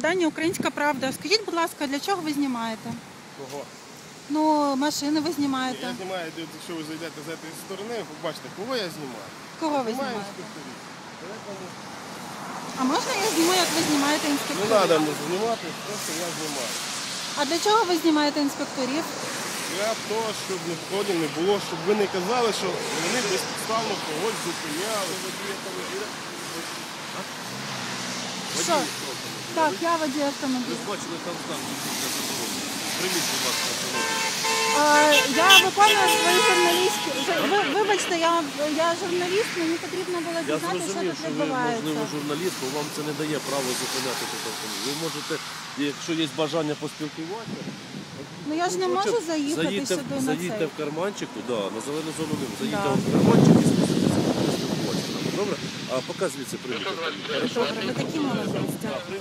Видання Українська Правда. Скажіть, будь ласка, для чого ви знімаєте? Кого? Ну, машини ви Я знімаєте. знімаю, якщо ви зайдете з цієї сторони, ви побачите, кого я знімаю. Кого ви знімаєте? інспекторів. А можна я зніму, як ви знімаєте Не інспекторів? треба мені знімати, просто я знімаю. А для чого ви знімаєте інспекторів? Для того, щоб ніколи не було, щоб ви не казали, що вони безпідставно когось зупиняли. Що? Так, я водій автомобіля. Бачили там знак для заборони. Прийміть, будь ласка, автомобіль. А, я виконую свої журналістські. жу- ви- Вибачте, я, я журналіст, мені потрібно було Я дізнатися, що зрозумів, тут що ви, відбувається. можливо, журналіст, вам це не дає право зупиняти тут автомобіль. Ви можете, якщо є бажання поспілкуватися, Ну я ж не можу заїхати заїдьте, сюди на заїдьте цей. в карманчику, да, на зелену зону ним, заїдьте Да. в карманчик і спуститеся, поспілкуватися. Добре? А поки звідси прийміть. Добре, ви такі молодець. дякую.